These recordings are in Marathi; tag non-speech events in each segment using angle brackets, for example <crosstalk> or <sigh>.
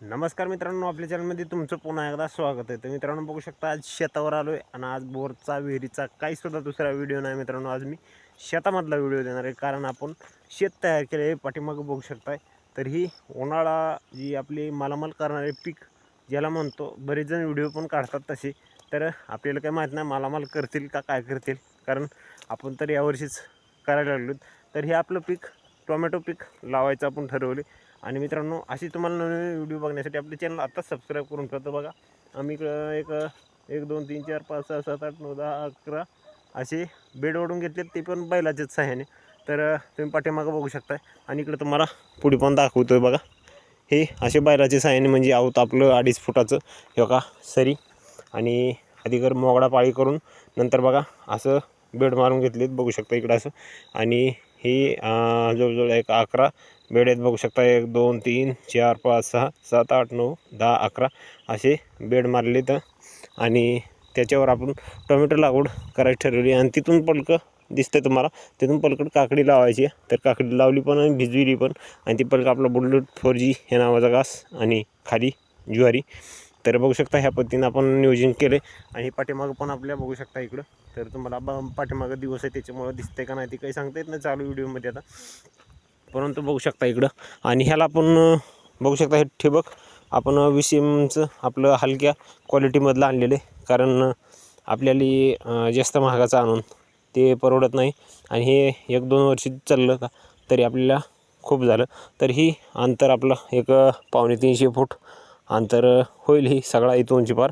नमस्कार मित्रांनो आपल्या चॅनलमध्ये तुमचं पुन्हा एकदा स्वागत आहे. तर मित्रांनो बघू शकता आज शेतावर आलो आहे आणि आज बोरचा विहिरीचा काहीसुद्धा दुसरा व्हिडिओ नाही मित्रांनो. आज मी शेतामधला व्हिडिओ देणार आहे कारण आपण शेत तयार केले आहे पाठीमागं बघू शकताय. तर ही उन्हाळा जी आपली मालामाल करणारे पीक ज्याला म्हणतो बरेच जण व्हिडिओ पण काढतात तसे. तर आपल्याला काही माहीत नाही मालामाल करतील का काय करतील? कारण आपण तर यावर्षीच करायला लागलो तर हे आपलं पीक टोमॅटो पीक लावायचं आपण ठरवले आणि मित्रांनो अशी तुम्हाला नवीन व्हिडिओ बघण्यासाठी आपले चॅनल आत्ताच सबस्क्राईब करून ठेवतो बघा. आम्ही इकडं एक एक दोन तीन चार पाच सहा सात आठ नऊ दहा अकरा असे बेड ओढून घेतले ते पण बैलाच्याच सहाय्याने तर तुम्ही पाठीमागं बघू शकताय. आणि इकडं तुम्हाला पुढे पण दाखवतोय बघा. हे असे बैलाचे सहाय्याने म्हणजे आहोत आपलं अडीच फुटाचं. हे बघा सरी. आणि अधिकर मोगडा पाळी करून नंतर बघा असं बेड मारून घेतलेत. बघू शकता इकडं असं. आणि ही जवळजवळ एक अकरा बेड आहेत बघू शकता एक दोन तीन चार पाच सहा सात आठ नऊ दहा अकरा असे बेड मारले आणि त्याच्यावर आपण टोमॅटो लागवड करायची ठरवली. आणि तिथून पलकं दिसतं तुम्हाला. तिथून पलकड काकडी लावायची आहे. तर काकडी लावली पण आणि भिजविली पण. आणि ती पलक आपलं बुलेट फोर जी हे नावाचा घास आणि खाली ज्वारी. तर बघू शकता ह्या पद्धतीनं आपण नियोजन केले आणि पाठीमागं पण आपल्या बघू शकता इकडं. तर तुम्हाला पाठीमागं दिवस आहे त्याच्यामुळं दिसतंय का नाही ते काही सांगता येत नाही. चालू व्हिडिओमध्ये आता. परंतु बघू शकता इकडं. आणि ह्याला आपण बघू शकता हे ठिबक. आपण वीस एमचं आपलं हलक्या क्वालिटीमधलं आणलेलं आहे. कारण आपल्याला जास्त महागाचं आणून ते परवडत नाही. आणि हे एक दोन वर्ष चाललं का तरी आपल्याला खूप झालं. तर ही अंतर आपलं एक पावणे तीनशे फूट अंतर होईल ही सगळा इथूनची पार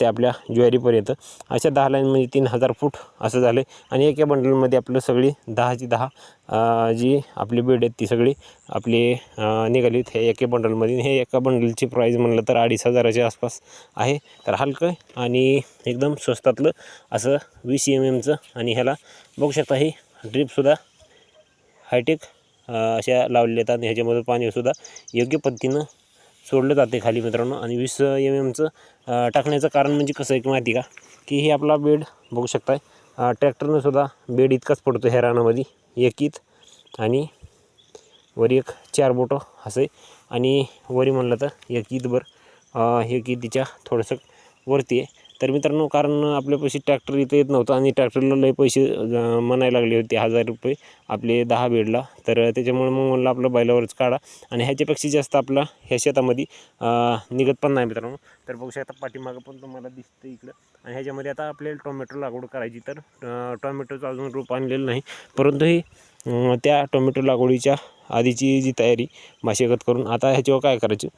ते आपल्या ज्वारीपर्यंत. अशा दहा लाईन म्हणजे तीन हजार फूट असं झालं. आणि एका बंडलमध्ये आपलं सगळी दहाची दहा जी आपली बेड आहेत ती सगळी आपली निघाली निघालीत हे एका बंडलमध्ये हे एका बंडलची प्राईज म्हणलं तर अडीच हजाराच्या आसपास आहे. तर हलकं आणि एकदम स्वस्तातलं असं वीस एम एमचं आणि ह्याला बघू शकता ही ड्रीपसुद्धा हायटेक अशा लावलेल्या आहेत. आणि ह्याच्यामध्ये पाणीसुद्धा योग्य पद्धतीनं सोडलं जाते खाली मित्रांनो. आणि वीस एम एमचं टाकण्याचं कारण म्हणजे कसं आहे की माहिती का? की हे आपला बेड बघू शकताय. अं, ट्रॅक्टरनं सुद्धा बेड इतकाच पडतो ह्या रानामध्ये. एक ईत आणि वर एक चार बोटं असे आणि वरी म्हणलं तर एक ईदभर अं, एक तिच्या थोडंसं वरती आहे. तर मित्रांनो कारण आपल्यापाशी ट्रॅक्टर इथं येत नव्हतं आणि ट्रॅक्टरला लय पैसे म्हणायला लागले होते हजार रुपये आपले दहा बेडला. तर त्याच्यामुळे मग म्हणलं आपलं बैलावरच काढा. आणि ह्याच्यापेक्षा जास्त आपला ह्या शेतामध्ये निघत पण नाही मित्रांनो. तर बघू शकता पाठीमागं पण तुम्हाला दिसतं इकडं. आणि ह्याच्यामध्ये आता आपल्याला टोमॅटो लागवड करायची तर टोमॅटोचं अजून रोप आणलेलं नाही. परंतु ही त्या टोमॅटो लागवडीच्या आधीची जी तयारी माशेगत करून आता ह्याच्यावर काय करायचं?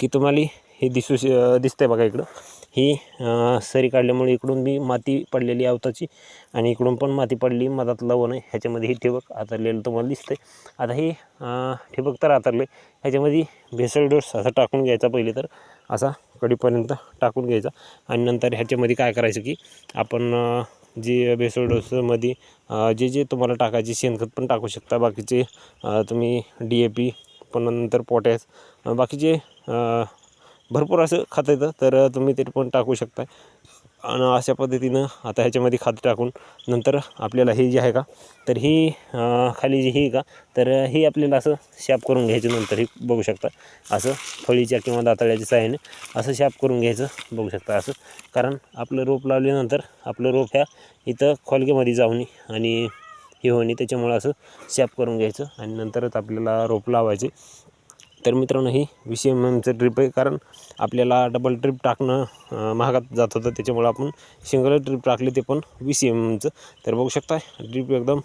की तुम्हाला हे दिसू श- आहे बघा इकडं. ही सरी काढल्यामुळे इकडून मी माती पडलेली आहे अवताची आणि इकडून पण माती पडली मधात लवण आहे. ह्याच्यामध्ये ही ठिबक आतरलेलं तुम्हाला दिसतंय. आता ही ठिबक तर आतरले ह्याच्यामध्ये भेसळ डोस असा टाकून घ्यायचा पहिले तर असा कडीपर्यंत टाकून घ्यायचा. आणि नंतर ह्याच्यामध्ये काय करायचं की आपण जे भेसळ डोसमध्ये जे जे तुम्हाला टाकायचे शेणखत पण टाकू शकता. बाकीचे तुम्ही डी ए पी पण नंतर पोटॅश बाकीचे भरपूर असं खातं येतं तर तुम्ही ते पण टाकू शकता आणि अशा पद्धतीनं आता ह्याच्यामध्ये खातं टाकून नंतर आपल्याला हे जे आहे का तर ही खाली जी ही आहे का तर ही आपल्याला असं शाप करून घ्यायचं नंतर ही बघू शकता. असं फळीच्या किंवा दाताळ्याच्या सहाय्याने असं शाप करून घ्यायचं बघू शकता असं. कारण आपलं रोप लावल्यानंतर आपलं रोप ह्या इथं खोलगेमध्ये जाऊन आणि हे होणे त्याच्यामुळं असं शाप करून घ्यायचं आणि नंतरच आपल्याला रोप लावायचे. तर मित्रांनो ही वीस एम एमचं ट्रिप आहे. कारण आपल्याला डबल ट्रिप टाकणं महागात जात होतं. त्याच्यामुळं आपण सिंगल ट्रिप टाकली ते पण वीस एम एमचं तर बघू शकता ट्रिप एकदम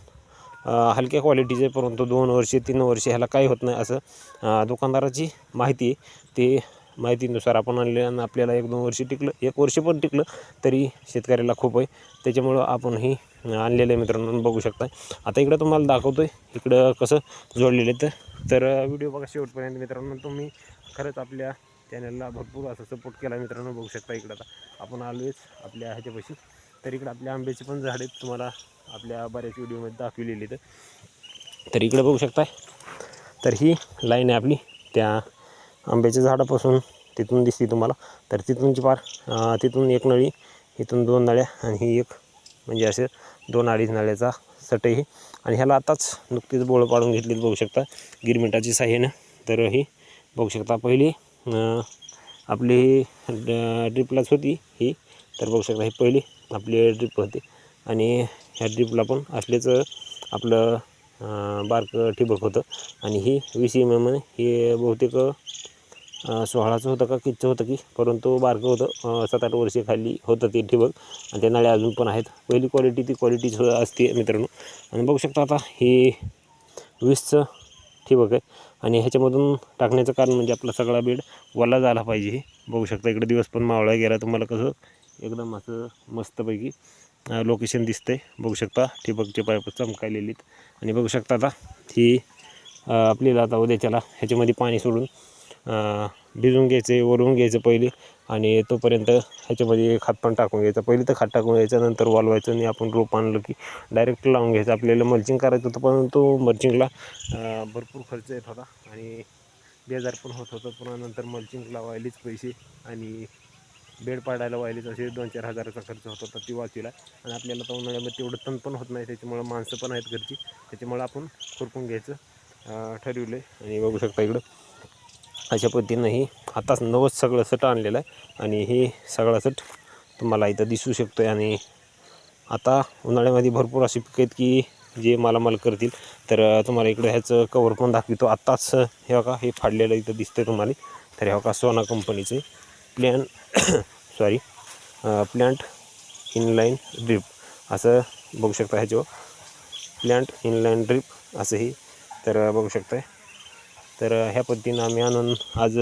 हलक्या क्वालिटीचे परंतु दोन वर्षे तीन वर्षे ह्याला काही होत नाही असं दुकानदाराची माहिती ते माहितीनुसार आपण आणले आणि आपल्याला एक दोन वर्ष टिकलं एक वर्ष पण टिकलं तरी शेतकऱ्याला खूप आहे. त्याच्यामुळं आपण ही आणलेलं आहे मित्रांनो बघू शकता आता इकडं तुम्हाला दाखवतो आहे इकडं कसं जोडलेलं आहे तर तर व्हिडिओ बघा शेवटपर्यंत मित्रांनो तुम्ही खरंच आपल्या चॅनलला भरपूर असं सपोर्ट केला मित्रांनो बघू शकता इकडं आता. आपण आलोच आपल्या ह्याच्यापाशी. तर इकडं आपल्या आंब्याची पण झाडे तुम्हाला आपल्या बऱ्याच व्हिडिओमध्ये दाखविलेली तर तर इकडं बघू शकताय. तर ही लाईन आहे आपली त्या आंब्याच्या झाडापासून तिथून दिसते तुम्हाला. तर तिथूनची पार तिथून एक नळी इथून दोन नळ्या आणि ही एक म्हणजे असे दोन अडीच नळ्याचा सटही आणि ह्याला आताच नुकतीच बोळं पाडून घेतली बघू शकता. गिरमिटाची साह्यानं तर ही बघू शकता पहिली आपली ही ड्रिपलाच होती ही. तर बघू शकता ही पहिली आपली ड्रिप होती. आणि ह्या ड्रिपला पण असलेच आपलं बारक ठिबक होतं. आणि ही वीस एम एम ही बहुतेक सोहळाचं होतं का किच्चं होतं की परंतु बारकं होतं. सात आठ वर्षे खाली होतं ते ठिबक. आणि ते नळ्या अजून पण आहेत. पहिली क्वालिटी ती क्वालिटी असते मित्रांनो. आणि बघू शकता आता ही वीसचं ठिबक आहे. आणि ह्याच्यामधून टाकण्याचं कारण म्हणजे आपला सगळा बेड वल्ला झाला पाहिजे हे. बघू शकता इकडे दिवस पण मावळा गेला. तुम्हाला कसं एकदम असं मस्तपैकी लोकेशन दिसतंय. बघू शकता ठिबकचे पाईप चमकायलेलीत आणि बघू शकता आता ही अं, आपल्याला आता उद्याच्याला ह्याच्यामध्ये पाणी सोडून भिजून भिजवून घ्यायचं वरून घ्यायचं पहिले आणि तोपर्यंत ह्याच्यामध्ये खात पण टाकून घ्यायचं. पहिले तर खात टाकून घ्यायचं नंतर वालवायचं आणि आपण रोप आणलं की डायरेक्ट लावून घ्यायचं. आपल्याला मल्चिंग करायचं होतं परंतु मल्चिंगला भरपूर खर्च येत होता आणि बेजार पण होत होतं. पुन्हा नंतर मल्चिंगला लावायलेच पैसे आणि बेड पाडायला व्हायलेच असे दोन चार हजाराचा खर्च होत होता ती वाचीला. आणि आपल्याला तर उन्हाळ्यामध्ये तेवढं तण पण होत नाही त्याच्यामुळं माणसं पण आहेत घरची. त्याच्यामुळं आपण खुरपून घ्यायचं ठरवलं आहे आणि बघू शकता इकडं. अशा पद्धतीनं ही आताच नवच सगळं सट आणलेलं आहे. आणि हे सगळं सट तुम्हाला इथं दिसू शकतो आहे आणि आता उन्हाळ्यामध्ये भरपूर अशी पिकं आहेत की जे मालामाल करतील. तर तुम्हाला इकडं ह्याचं कवर पण दाखवितो. आत्ताच हे बघा हे फाडलेलं इथं दिसतंय तुम्हाला. तर हे बघा सोना कंपनीचे plan sorry plant inline drip असं बघू शकता ह्याच्यावर. प्लॅन्ट इनलाईन ड्रिप असंही तर बघू बघू आहे तर ह्या पद्धतीनं आम्ही आणून आज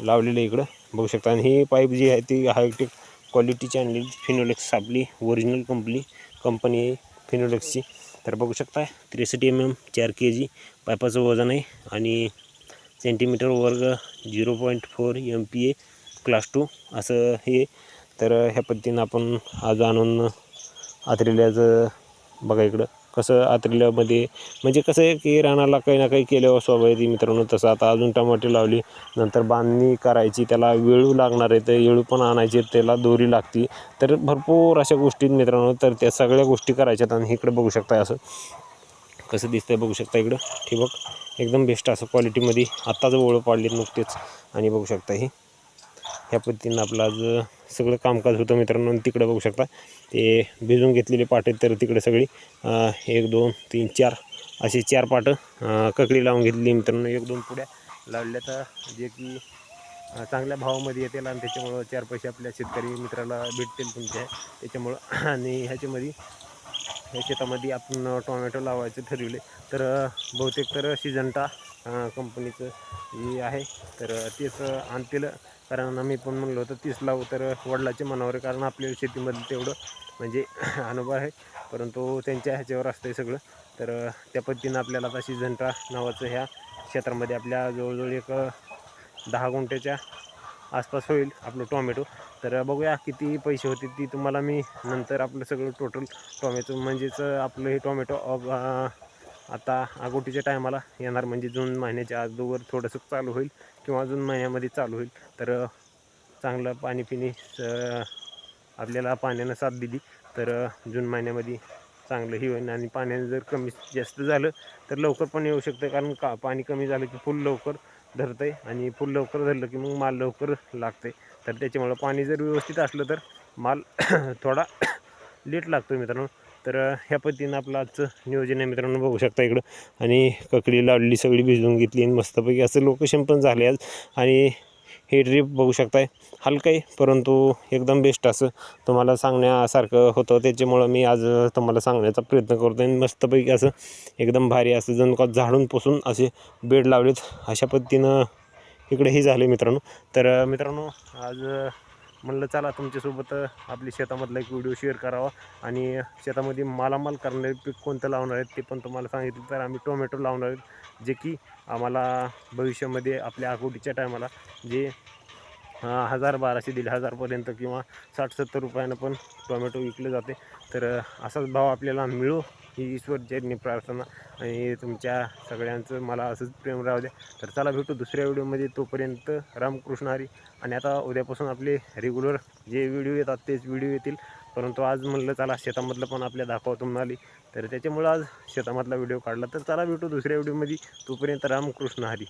लावलेलं आहे इकडं. बघू शकता. आणि ही पाईप जी आहे ती हायटेक क्वालिटीची आणलेली फिनोलेक्स आपली ओरिजिनल कंपनी कंपनी आहे फिनोलेक्सची. तर बघू शकता त्रेसष्ट एम एम चार के जी पाईपाचं वजन आहे आणि सेंटीमीटर वर्ग zero point four M P A class two असं हे. तर ह्या पद्धतीनं आपण आज आणून आतरेल्याचं बघा इकडं. कसं आत्रिल्यामध्ये म्हणजे कसं आहे की रानाला काही ना काही केल्यावर स्वाभाविक आहे मित्रांनो. तसं आता अजून टमाटे लावली नंतर बांधणी करायची त्याला वेळू लागणार आहे तर वेळू पण आणायची त्याला दोरी लागती. तर भरपूर अशा गोष्टी मित्रांनो तर त्या सगळ्या गोष्टी करायच्यात आणि इकडे बघू शकता असं. कसं दिसतंय बघू शकता इकडं. ठिबक एकदम बेस्ट असं क्वालिटीमध्ये आत्ताच ओळख पाडली नुकतेच. आणि बघू शकता ही. ह्या पद्धतीनं आपलं आज सगळं कामकाज होतं मित्रांनो आणि बघू शकता ते भिजून घेतलेले पाटे तर तिकडे सगळी एक दोन तीन चार असे चार पाटं ककडी लावून घेतली मित्रांनो एक दोन पुड्या लावल्या तर जे की चांगल्या भावामध्ये येतील आणि त्याच्यामुळं चार पैसे आपल्या शेतकरी मित्राला भेटतील तुमच्या त्याच्यामुळं आणि ह्याच्यामध्ये ह्या शेतामध्ये आपण टोमॅटो लावायचं ठरवले तर बहुतेक तर सिजंटा कंपनीचं हे आहे. तर तेच आणतील कारण आम्ही पण म्हणलो होतं तीच लावू तर वडिलाचे मनावर कारण आपल्या शेतीमध्ये तेवढं म्हणजे <laughs> अनुभव आहे. परंतु त्यांच्या ह्याच्यावर असतं आहे सगळं. तर त्या पद्धतीनं आपल्याला आता सिजंटा नावाचं ह्या क्षेत्रामध्ये आपल्या जवळजवळ एक दहा गुंठ्याच्या आसपास होईल आपलं टोमॅटो. तर बघूया किती पैसे होते ती तुम्हाला मी नंतर आपलं सगळं टोटल टोमॅटो म्हणजेच आपलं हे टोमॅटो आता आगोटीच्या टायमाला येणार म्हणजे जून महिन्याच्या अगोदर थोडंसं चालू होईल किंवा जून महिन्यामध्ये चालू होईल. तर चांगलं पाणी पिणी स- आपल्याला पाण्यानं साथ दिली तर जून महिन्यामध्ये चांगलं ही होईल आणि पाण्यानं जर कमी जास्त झालं तर लवकर पण येऊ शकतं. कारण का पाणी कमी झालं की फुल लवकर धरतं आहे आणि फुल लवकर धरलं की मग माल लवकर लागतं आहे तर त्याच्यामुळं पाणी जर व्यवस्थित असलं तर माल <clears throat> थोडा <clears throat> लेट लागतो मित्रांनो. तर ह्या पद्धतीनं आपलं आजचं नियोजन आहे मित्रांनो बघू शकता इकडं. आणि ककडी लावलेली सगळी भिजवून घेतली आणि मस्तपैकी असं लोकेशन पण झाले आज. आणि हे ट्रीप बघू शकताय हलकं आहे परंतु एकदम बेस्ट असं. तुम्हाला सांगण्यासारखं होतं त्याच्यामुळं मी आज तुम्हाला सांगण्याचा प्रयत्न करतो आणि मस्तपैकी असं एकदम भारी असं जण का झाडून पुसून असे बेड लावलेत. अशा पद्धतीनं इकडे हे झाले मित्रांनो. तर मित्रांनो आज म्हणलं चला तुमच्यासोबत आपली शेतामधला एक व्हिडिओ शेअर करावा. आणि शेतामध्ये मालामाल करणारे पीक कोणतं लावणार आहेत ते पण तुम्हाला सांगितलं. तर आम्ही टोमॅटो लावणार आहेत जे की आम्हाला भविष्यामध्ये आपल्या आकोटीच्या टायमाला जे हजार बाराशे दीड हजारपर्यंत किंवा साठ सत्तर रुपयानं पण टोमॅटो विकले जाते. तर असाच भाव आपल्याला मिळो. ही ईश्वरचरणी प्रार्थना आणि तुमच्या सगळ्यांचं मला असंच प्रेम राहू द्या. तर चला भेटू दुसऱ्या व्हिडिओमध्ये. तोपर्यंत रामकृष्ण हरी. आणि आता उद्यापासून आपले रेग्युलर जे व्हिडिओ येतात तेच व्हिडिओ येतील. परंतु आज म्हणलं चला शेतामधलं पण आपल्या दाखवतो म्हणाली. तर त्याच्यामुळं आज शेतामधला व्हिडिओ काढला. तर चला भेटू दुसऱ्या व्हिडिओमध्ये. तोपर्यंत रामकृष्ण हरी.